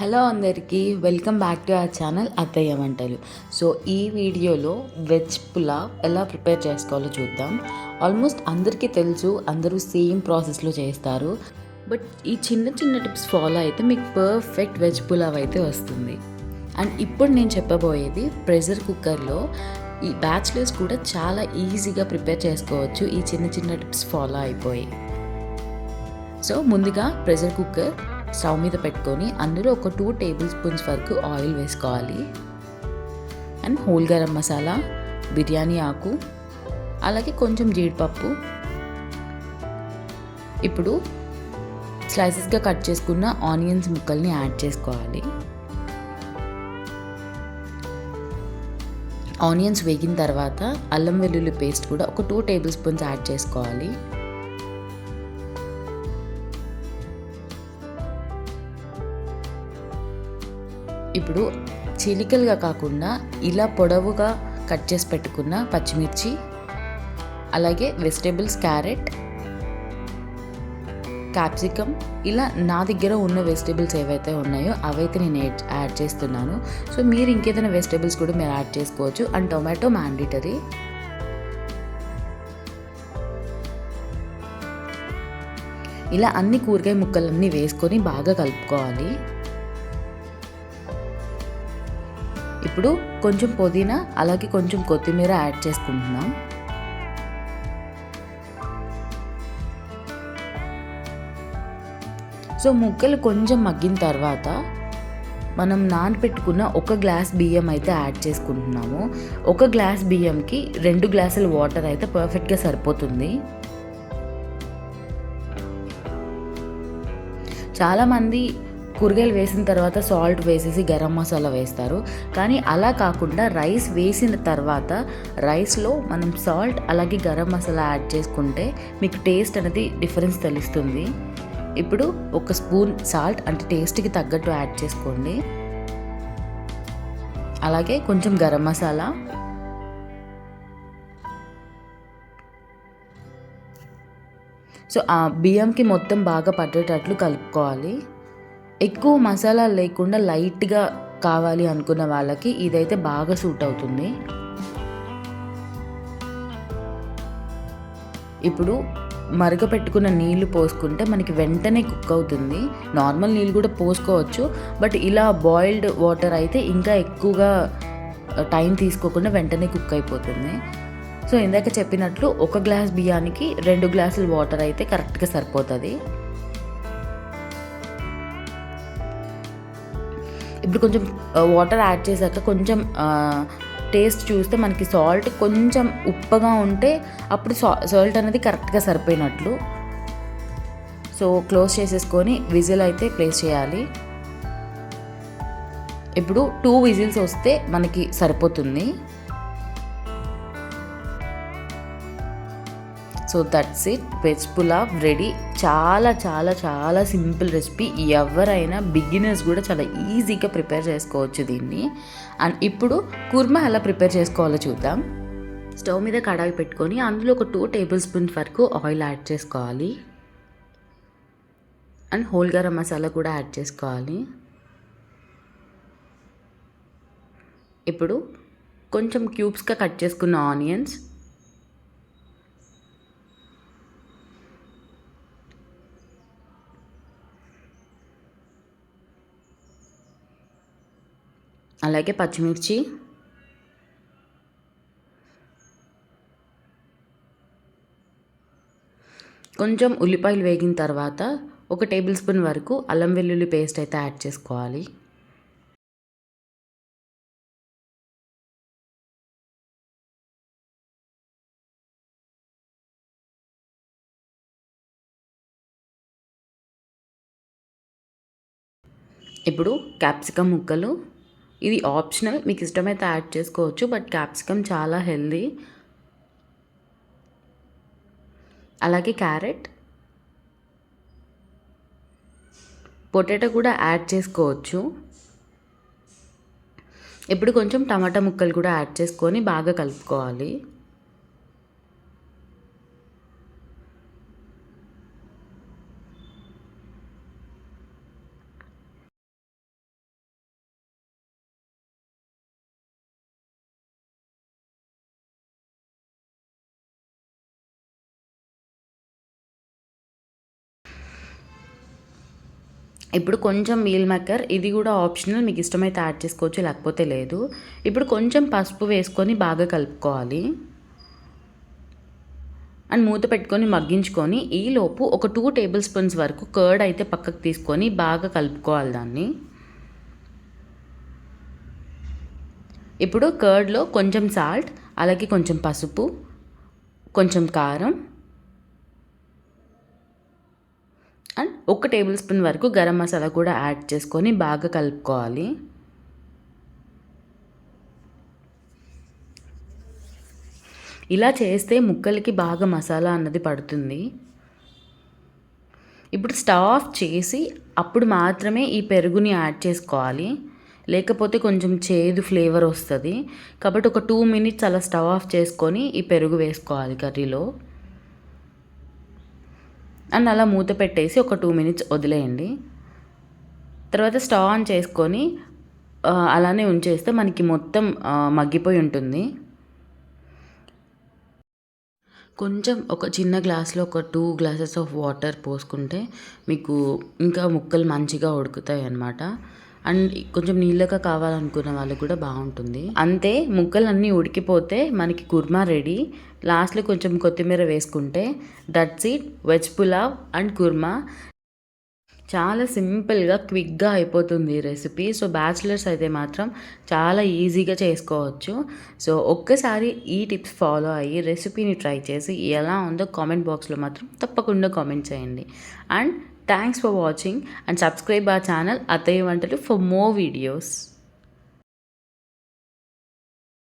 Hello అందరికీ welcome back to our channel Attayya Vantalu. So ఈ వీడియోలో వెజ్ పులావ్ ఎలా ప్రిపేర్ చేసుకోవాలో చూద్దాం. ఆల్మోస్ట్ అందరికీ తెలుసు అందరూ సేమ్ ప్రాసెస్లో చేస్తారు. బట్ ఈ చిన్న చిన్న టిప్స్ ఫాలో అయితే మీకు పర్ఫెక్ట్ వెజ్ పులావ్ అయితే వస్తుంది. అండ్ ఇప్పుడు నేను చెప్పబోయేది ప్రెషర్ కుక్కర్లో ఈ బ్యాచిలర్స్ కూడా చాలా ఈజీగా ప్రిపేర్ చేసుకోవచ్చు. ఈ చిన్న చిన్న టిప్స్ ఫాలో అయిపోయి. సో ముందుగా ప్రెషర్ కుక్కర్ స్టవ్ మీద పెట్టుకొని అందులో ఒక టూ టేబుల్ స్పూన్స్ వరకు ఆయిల్ వేసుకోవాలి. అండ్ హోల్ గరం మసాలా బిర్యానీ ఆకు అలాగే కొంచెం జీడిపప్పు. ఇప్పుడు స్లైసెస్గా కట్ చేసుకున్న ఆనియన్స్ ముక్కల్ని యాడ్ చేసుకోవాలి. ఆనియన్స్ వేగిన తర్వాత అల్లం వెల్లుల్లి పేస్ట్ కూడా ఒక టూ టేబుల్ స్పూన్స్ యాడ్ చేసుకోవాలి. ఇప్పుడు చిలికలుగా కాకుండా ఇలా పొడవుగా కట్ చేసి పెట్టుకున్న పచ్చిమిర్చి అలాగే వెజిటేబుల్స్ క్యారెట్ క్యాప్సికమ్ ఇలా నా దగ్గర ఉన్న వెజిటేబుల్స్ ఏవైతే ఉన్నాయో అవైతే నేను యాడ్ చేస్తున్నాను. సో మీరు ఇంకేదైనా వెజిటేబుల్స్ కూడా మీరు యాడ్ చేసుకోవచ్చు. And tomato mandatory. ఇలా అన్ని కూరగాయ ముక్కలన్నీ వేసుకొని బాగా కలుపుకోవాలి. ఇప్పుడు కొంచెం పుదీనా అలాగే కొంచెం కొత్తిమీర యాడ్ చేసుకుంటున్నాం. సో ముక్కలు కొంచెం మగ్గిన తర్వాత మనం నానపెట్టుకున్న ఒక గ్లాస్ బియ్యం అయితే యాడ్ చేసుకుంటున్నాము. ఒక గ్లాస్ బియ్యంకి రెండు గ్లాసుల వాటర్ అయితే పర్ఫెక్ట్గా సరిపోతుంది. చాలామంది కూరగాయలు వేసిన తర్వాత సాల్ట్ వేసేసి గరం మసాలా వేస్తారు. కానీ అలా కాకుండా రైస్ వేసిన తర్వాత రైస్లో మనం సాల్ట్ అలాగే గరం మసాలా యాడ్ చేసుకుంటే మీకు టేస్ట్ అనేది డిఫరెన్స్ తెలుస్తుంది. ఇప్పుడు ఒక స్పూన్ సాల్ట్ అంటే టేస్ట్కి తగ్గట్టు యాడ్ చేసుకోండి. అలాగే కొంచెం గరం మసాలా. సో ఆ బియ్యంకి మొత్తం బాగా పట్టేటట్లు కలుపుకోవాలి. ఎక్కువ మసాలా లేకుండా లైట్గా కావాలి అనుకున్న వాళ్ళకి ఇదైతే బాగా సూట్ అవుతుంది. ఇప్పుడు మరగ పెట్టుకున్న నీళ్ళు పోసుకుంటే మనకి వెంటనే కుక్ అవుతుంది. నార్మల్ నీళ్ళు కూడా పోసుకోవచ్చు. బట్ ఇలా బాయిల్డ్ వాటర్ అయితే ఇంకా ఎక్కువగా టైం తీసుకోకుండా వెంటనే కుక్ అయిపోతుంది. సో ఇందాక చెప్పినట్లు ఒక గ్లాస్ బియ్యానికి రెండు గ్లాసులు వాటర్ అయితే కరెక్ట్గా సరిపోతుంది. ఇప్పుడు కొంచెం వాటర్ యాడ్ చేశాక కొంచెం టేస్ట్ చూస్తే మనకి సాల్ట్ కొంచెం ఉప్పగా ఉంటే అప్పుడు సా సాల్ట్ అనేది కరెక్ట్గా సరిపోయినట్లు. సో క్లోజ్ చేసేసుకొని విజిల్ అయితే ప్లేస్ చేయాలి. ఇప్పుడు టూ విజిల్స్ వస్తే మనకి సరిపోతుంది. So that's it veg pulao ready చాలా చాలా చాలా సింపుల్ రెసిపీ ఎవరైనా బిగినర్స్ కూడా చాలా ఈజీగా ప్రిపేర్ చేసుకోవచ్చు దీన్ని. అండ్ ఇప్పుడు కుర్మా ఎలా ప్రిపేర్ చేసుకోవాలో చూద్దాం. స్టవ్ మీద కడాయి పెట్టుకొని అందులో ఒక టూ టేబుల్ స్పూన్ వరకు ఆయిల్ యాడ్ చేసుకోవాలి. అండ్ హోల్ గరం మసాలా కూడా యాడ్ చేసుకోవాలి. ఇప్పుడు కొంచెం క్యూబ్స్గా కట్ చేసుకున్న ఆనియన్స్ అలాగే పచ్చిమిర్చి. కొంచెం ఉల్లిపాయలు వేగిన తర్వాత ఒక టేబుల్ స్పూన్ వరకు అల్లం వెల్లుల్లి పేస్ట్ అయితే యాడ్ చేసుకోవాలి. ఇప్పుడు క్యాప్సికమ్ ముక్కలు ఇది ఆప్షనల్ మీకు ఇష్టమైతే యాడ్ చేసుకోవచ్చు బట్ క్యాప్సికమ్ చాలా హెల్దీ అలాగే క్యారెట్ పొటాటో కూడా యాడ్ చేసుకోవచ్చు. ఇప్పుడు కొంచెం టమాటా ముక్కలు కూడా యాడ్ చేసుకొని బాగా కలుపుకోవాలి. ఇప్పుడు కొంచెం మీల్ మేకర్ ఇది కూడా ఆప్షనల్ మీకు ఇష్టమైతే యాడ్ చేసుకోవచ్చు లేకపోతే లేదు. ఇప్పుడు కొంచెం పసుపు వేసుకొని బాగా కలుపుకోవాలి. అండ్ మూత పెట్టుకొని మగ్గించుకొని ఈలోపు ఒక టూ టేబుల్ స్పూన్స్ వరకు కర్డ్ అయితే పక్కకు తీసుకొని బాగా కలుపుకోవాలి దాన్ని. ఇప్పుడు కర్డ్లో కొంచెం సాల్ట్ అలాగే కొంచెం పసుపు కొంచెం కారం అండ్ ఒక టేబుల్ స్పూన్ వరకు గరం మసాలా కూడా యాడ్ చేసుకొని బాగా కలుపుకోవాలి. ఇలా చేస్తే ముక్కలకి బాగా మసాలా అన్నది పడుతుంది. ఇప్పుడు స్టవ్ ఆఫ్ చేసి అప్పుడు మాత్రమే ఈ పెరుగుని యాడ్ చేసుకోవాలి. లేకపోతే కొంచెం చేదు ఫ్లేవర్ వస్తుంది. కాబట్టి ఒక టూ మినిట్స్ అలా స్టవ్ ఆఫ్ చేసుకొని ఈ పెరుగు వేసుకోవాలి కర్రీలో. అండ్ అలా మూత పెట్టేసి ఒక టూ మినిట్స్ వదిలేయండి. తర్వాత స్టవ్ ఆన్ చేసుకొని అలానే ఉంచేస్తే మనకి మొత్తం మగ్గిపోయి ఉంటుంది. కొంచెం ఒక చిన్న గ్లాస్లో ఒక టూ గ్లాసెస్ ఆఫ్ వాటర్ పోసుకుంటే మీకు ఇంకా ముక్కలు మంచిగా ఉడుకుతాయి అన్నమాట అండ్ కొంచెం నీళ్ళగా కావాలనుకున్న వాళ్ళు కూడా బాగుంటుంది. అంతే ముక్కలన్నీ ఉడికిపోతే మనకి కుర్మా రెడీ. లాస్ట్లో కొంచెం కొత్తిమీర వేసుకుంటే that's it veg pulao and kurma. చాలా సింపుల్గా క్విక్గా అయిపోతుంది ఈ రెసిపీ. సో బ్యాచిలర్స్ అయితే మాత్రం చాలా ఈజీగా చేసుకోవచ్చు. సో ఒక్కసారి ఈ టిప్స్ ఫాలో అయ్యి రెసిపీని ట్రై చేసి ఎలా ఉందో కామెంట్ బాక్స్లో మాత్రం తప్పకుండా కామెంట్ చేయండి. And thanks for watching and subscribe ఆ ఛానల్ అత్తయ్య వంటలు ఫర్ మోర్ వీడియోస్